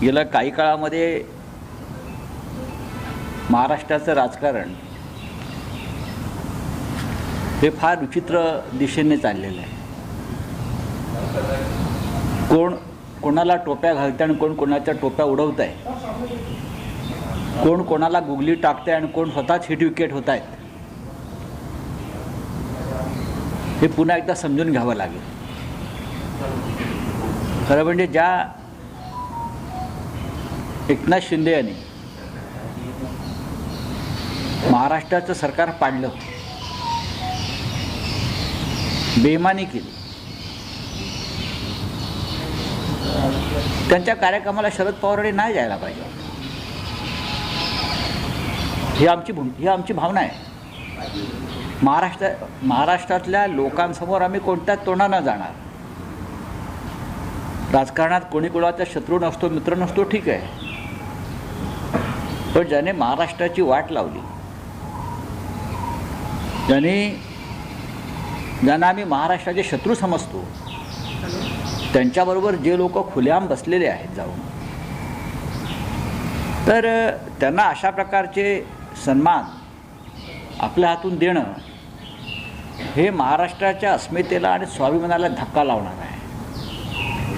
गेल्या काही काळामध्ये महाराष्ट्राचं राजकारण हे फार विचित्र दिशेने चाललेलं आहे. कोण कोणाला टोप्या घालते आणि कोण कोणाच्या टोप्या उडवत आहे कोण कोणाला गुगली टाकते आणि कोण स्वतःच हिट विकेट होत आहेत हे पुन्हा एकदा समजून घ्यावं लागेल. खरं म्हणजे ज्या एकनाथ शिंदे यांनी महाराष्ट्राचं सरकार पाडलं. बेमानी केली. त्यांच्या कार्यक्रमाला शरद पवारांनी नाही जायला पाहिजे. ही आमची भूम ही आमची भावना आहे. महाराष्ट्र महाराष्ट्रातल्या लोकांसमोर आम्ही कोणत्याच तोंडानं जाणार. राजकारणात कोणी कोणाचा शत्रू नसतो मित्र नसतो ठीक आहे. पण ज्याने महाराष्ट्राची वाट लावली ज्याने ज्यांना आम्ही महाराष्ट्राचे शत्रू समजतो त्यांच्याबरोबर जे लोक खुलेआम बसलेले आहेत जाऊन तर त्यांना अशा प्रकारचे सन्मान आपल्या हातून देणं हे महाराष्ट्राच्या अस्मितेला आणि स्वाभिमानाला धक्का लावणार आहे.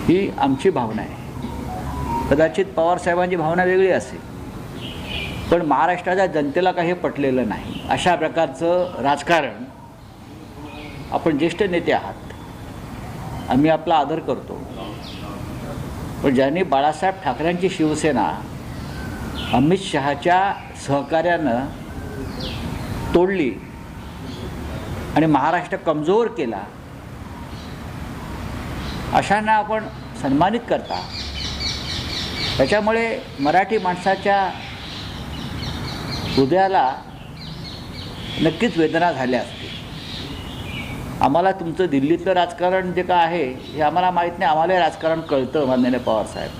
ही आमची भावना आहे. कदाचित पवारसाहेबांची भावना वेगळी असेल. पण महाराष्ट्राच्या जनतेला काही पटलेलं नाही. अशा प्रकारचं राजकारण आपण ज्येष्ठ नेते आहात. आम्ही आपला आदर करतो. पण ज्यांनी बाळासाहेब ठाकरेंची शिवसेना अमित शहाच्या सहकार्यानं तोडली आणि महाराष्ट्र कमजोर केला अशांना आपण सन्मानित करता. त्याच्यामुळे मराठी माणसाच्या हृदयाला नक्कीच वेदना झाल्या असतील. आम्हाला तुमचं दिल्लीतलं राजकारण जे काय आहे हे आम्हाला माहीत नाही. आम्हालाही राजकारण कळतं माननीय पवारसाहेब